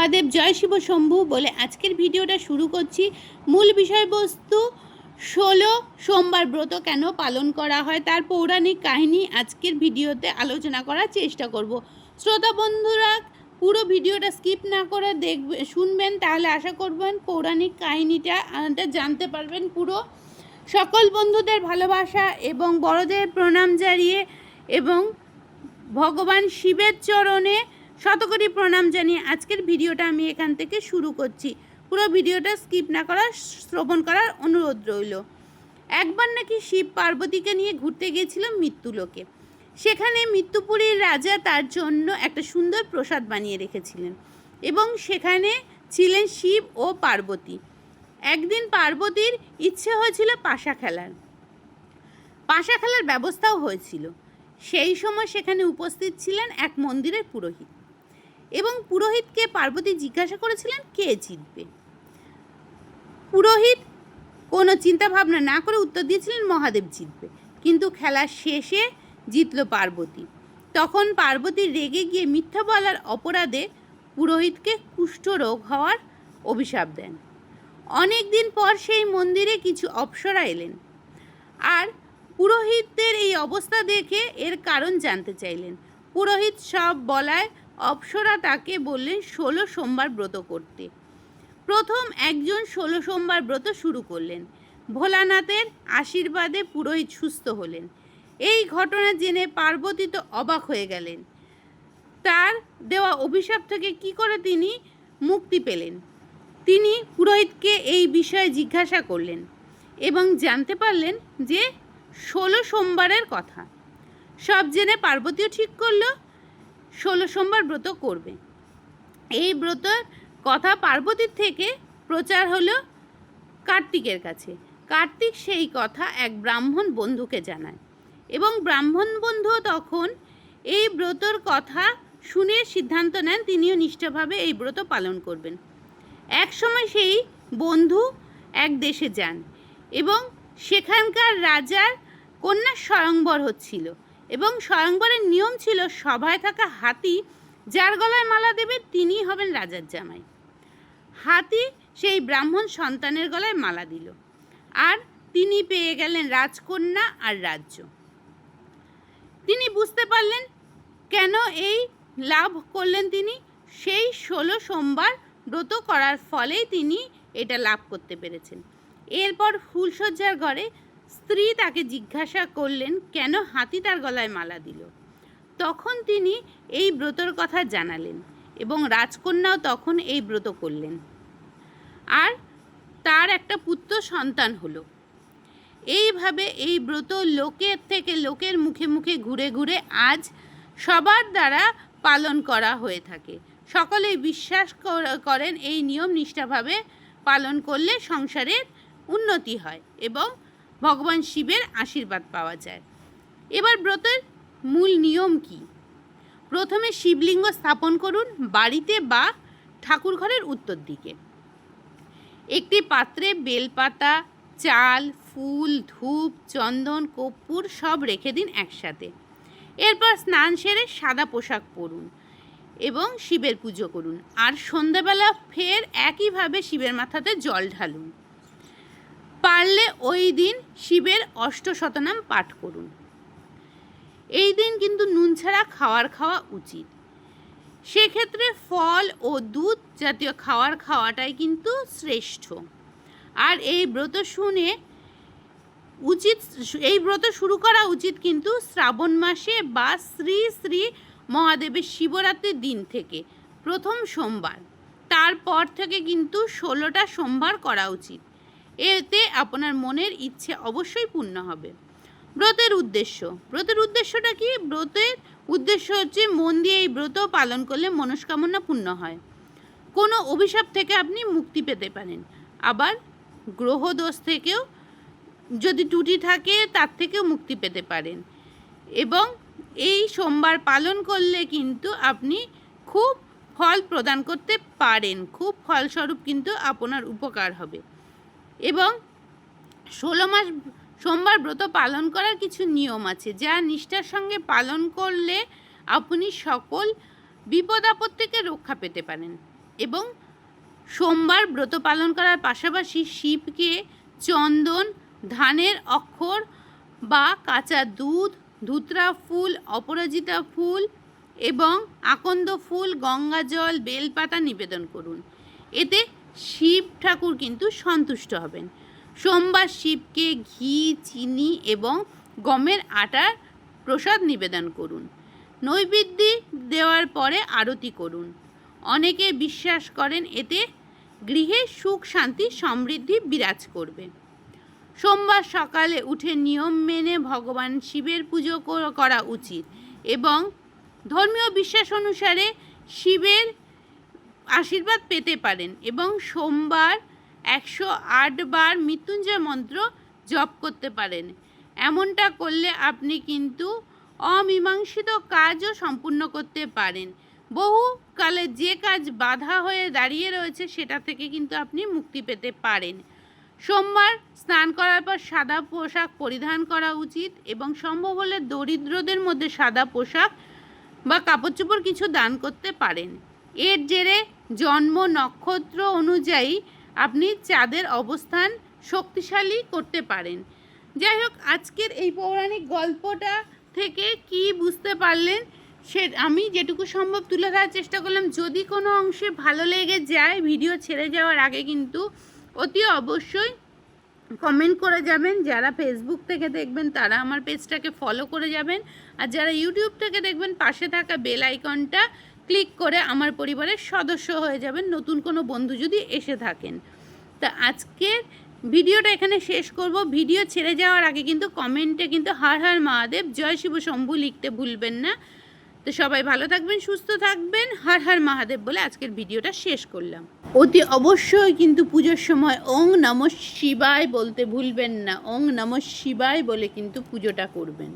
মহাদেব, জয় শিব শম্ভু বলে আজকের ভিডিওটা শুরু করছি। মূল বিষয়বস্তু, ষোলো সোমবার ব্রত কেন পালন করা হয়, তার পৌরাণিক কাহিনী আজকের ভিডিওতে আলোচনা করার চেষ্টা করব। শ্রোতা বন্ধুরা, পুরো ভিডিওটা স্কিপ না করে দেখবে, শুনবেন, তাহলে আশা করবেন পৌরাণিক কাহিনীটা জানতে পারবেন পুরো। সকল বন্ধুদের ভালোবাসা এবং বড়দের প্রণাম জানিয়ে এবং ভগবান শিবের চরণে শতকোটি প্রণাম জানিয়ে আজকের ভিডিওটা আমি এখান থেকে শুরু করছি। পুরো ভিডিওটা স্কিপ না করার শ্রবণ করার অনুরোধ রইল। একবার নাকি শিব পার্বতীকে নিয়ে ঘুরতে গিয়েছিল মৃত্যুলোকে। সেখানে মৃত্যুপুরীর রাজা তার জন্য একটা সুন্দর প্রসাদ বানিয়ে রেখেছিলেন এবং সেখানে ছিলেন শিব ও পার্বতী। একদিন পার্বতীর ইচ্ছে হয়েছিল পাশা খেলার। পাশা খেলার ব্যবস্থাও হয়েছিল। সেই সময় সেখানে উপস্থিত ছিলেন এক মন্দিরের পুরোহিত। এবং পুরোহিতকে পার্বতী জিজ্ঞাসা করেছিলেন, কে জিতবে? পুরোহিত কোনো চিন্তা ভাবনা না করে উত্তর দিয়েছিলেন, মহাদেব জিতবে। কিন্তু খেলার শেষে জিতল পার্বতী। তখন পার্বতী রেগে গিয়ে মিথ্যা বলার অপরাধে পুরোহিতকে কুষ্ঠরোগ হওয়ার অভিশাপ দেন। অনেক দিন পর সেই মন্দিরে কিছু অপ্সরা এলেন আর পুরোহিতদের এই অবস্থা দেখে এর কারণ জানতে চাইলেন। পুরোহিত সব বলায় অপ্সরা তাকে বললেন, ষোলো সোমবার ব্রত করতে। প্রথম একজন ষোলো সোমবার ব্রত শুরু করলেন। ভোলানাথের আশীর্বাদে পুরোহিত সুস্থ হলেন। এই ঘটনা জেনে পার্বতী তো অবাক হয়ে গেলেন। তার দেওয়া অভিশাপ থেকে কি করে তিনি মুক্তি পেলেন? তিনি পুরোহিতকে এই বিষয়ে জিজ্ঞাসা করলেন এবং জানতে পারলেন যে ষোলো সোমবারের কথা। সব জেনে পার্বতীও ঠিক করল ষোলো সোমবার ব্রত করবে। এই ব্রতের কথা পার্বতীর থেকে প্রচার হলো কার্তিকের কাছে। কার্তিক সেই কথা এক ব্রাহ্মণ বন্ধুকে জানায় এবং ব্রাহ্মণ বন্ধু তখন এই ব্রতর কথা শুনে সিদ্ধান্ত নেন, তিনিও নিষ্ঠাভাবে এই ব্রত পালন করবেন। এক সময় সেই বন্ধু এক দেশে যান এবং সেখানকার রাজার কন্যা স্বয়ংবর হচ্ছিল। এবং স্বয়ংবরের নিয়ম ছিল সভায় থাকা হাতি, যার গলায় মালা দেবে তিনিই হবেন রাজার জামাই। হাতি সেই ব্রাহ্মণ সন্তানের গলায় মালা দিল। আর তিনি পেয়ে গেলেন রাজকন্যা আর রাজ্য। তিনি বুঝতে পারলেন কেন এই লাভ করলেন তিনি। সেই ষোলো সোমবার ব্রত করার ফলেই তিনি এটা লাভ করতে পেরেছেন। এরপর ফুলসজ্জার ঘরে স্ত্রী তাকে জিজ্ঞাসা করলেন, কেন হাতি তার গলায় মালা দিল? তখন তিনি এই ব্রতর কথা জানালেন এবং রাজকন্যাও তখন এই ব্রত করলেন। আর তার একটা পুত্র সন্তান হলো। এইভাবে এই ব্রত লোকের থেকে লোকের মুখে মুখে ঘুরে ঘুরে আজ সবার দ্বারা পালন করা হয়ে থাকে। সকলেই বিশ্বাস করেন এই নিয়ম নিষ্ঠাভাবে পালন করলে সংসারের উন্নতি হয় এবং ভগবান শিবের আশীর্বাদ পাওয়া যায়। এবার ব্রতের মূল নিয়ম কি? প্রথমে শিবলিঙ্গ স্থাপন করুন বাড়িতে বা ঠাকুরঘরের উত্তর দিকে। একটি পাত্রে বেলপাতা, চাল, ফুল, ধূপ, চন্দন, কর্পূর সব রেখে দিন একসাথে। এরপর স্নান সেরে সাদা পোশাক পরুন এবং শিবের পুজো করুন। আর সন্ধ্যাবেলা ফের একইভাবে শিবের মাথাতে জল ঢালুন। পারলে ওই দিন শিবের অষ্টশতনাম পাঠ করুন। এই দিন কিন্তু নুন ছাড়া খাওয়ার খাওয়া উচিত। সেক্ষেত্রে ফল ও দুধ জাতীয় খাওয়ার খাওয়াটাই কিন্তু শ্রেষ্ঠ। আর এই ব্রত শুনে উচিত, এই ব্রত শুরু করা উচিত কিন্তু শ্রাবণ মাসে বা শ্রী শ্রী মহাদেবের শিবরাত্রির দিন থেকে, প্রথম সোমবার। তারপর থেকে কিন্তু ষোলোটা সোমবার করা উচিত। এতে আপনার মনের ইচ্ছে অবশ্যই পূর্ণ হবে। ব্রতের উদ্দেশ্য। ব্রতের উদ্দেশ্যটা কি? ব্রতের উদ্দেশ্য হচ্ছে মন দিয়ে এই ব্রত পালন করলে মনস্কামনা পূর্ণ হয়। কোনো অভিশাপ থেকে আপনি মুক্তি পেতে পারেন। আবার গ্রহ দোষ থেকেও যদি ত্রুটি থাকে, তার থেকেও মুক্তি পেতে পারেন। এবং এই সোমবার পালন করলে কিন্তু আপনি খুব ফল প্রদান করতে পারেন। খুব ফলস্বরূপ কিন্তু আপনার উপকার হবে। এবং ষোলো মাস সোমবার ব্রত পালন করার কিছু নিয়ম আছে, যা নিষ্ঠার সঙ্গে পালন করলে আপনি সকল বিপদ আপদ থেকে রক্ষা পেতে পারেন। এবং সোমবার ব্রত পালন করার পাশাপাশি শিবকে চন্দন, ধানের অক্ষর বা কাঁচা দুধ, ধুতরা ফুল, অপরাজিতা ফুল এবং আকন্দ ফুল, গঙ্গা জল, বেলপাতা নিবেদন করুন। এতে শিব ঠাকুর কিন্তু সন্তুষ্ট হবেন। সোমবার শিবকে ঘি, চিনি এবং গমের আটার প্রসাদ নিবেদন করুন। নৈবেদ্য দেওয়ার পরে আরতি করুন। অনেকে বিশ্বাস করেন এতে গৃহে সুখ, শান্তি, সমৃদ্ধি বিরাজ করবে। সোমবার সকালে উঠে নিয়ম মেনে ভগবান শিবের পুজো করা উচিত এবং ধর্মীয় বিশ্বাস অনুসারে শিবের আশীর্বাদ পেতে পারেন এবং সোমবার একশো বার মৃত্যুঞ্জয় মন্ত্র জপ করতে পারেন। এমনটা করলে আপনি কিন্তু অমীমাংসিত কাজও সম্পূর্ণ করতে পারেন। বহু কালে যে কাজ বাধা হয়ে দাঁড়িয়ে রয়েছে সেটা থেকে কিন্তু আপনি মুক্তি পেতে পারেন। সোমবার স্নান করার পর সাদা পোশাক পরিধান করা উচিত এবং সম্ভব হলে দরিদ্রদের মধ্যে সাদা পোশাক বা কাপড় চোপড় কিছু দান করতে পারেন। এর জেরে জন্ম নক্ষত্র অনুযায়ী আপনি চাঁদের অবস্থান শক্তিশালী করতে পারেন। যাই হোক আজকের এই পৌরাণিক গল্পটা থেকে কি বুঝতে পারলেন, সে আমি যেটুকু সম্ভব তুলে ধরার চেষ্টা করলাম। যদি কোনো অংশে ভালো লেগে যায়, ভিডিও ছেড়ে যাওয়ার আগে কিন্তু অতি অবশ্যই কমেন্ট করে যাবেন। যারা ফেসবুক থেকে দেখবেন, তারা আমার পেজটাকে ফলো করে যাবেন। আর যারা ইউটিউব থেকে দেখবেন, পাশে থাকা বেল আইকনটা ক্লিক করে আমার পরিবারের সদস্য হয়ে যাবেন, নতুন কোনো বন্ধু যদি এসে থাকেন। তা আজকের ভিডিওটা এখানে শেষ করব। ভিডিও ছেড়ে যাওয়ার আগে কিন্তু কমেন্টে কিন্তু হার হার মহাদেব, জয় শিব শম্ভু লিখতে ভুলবেন না। তো সবাই ভালো থাকবেন, সুস্থ থাকবেন, হর হর মহাদেব বলে আজকের ভিডিওটা শেষ করলাম। অতি অবশ্যই কিন্তু পুজোর সময় ওং নম শিবায় বলতে ভুলবেন না, ওং নম শিবায় বলে কিন্তু পুজোটা করবেন।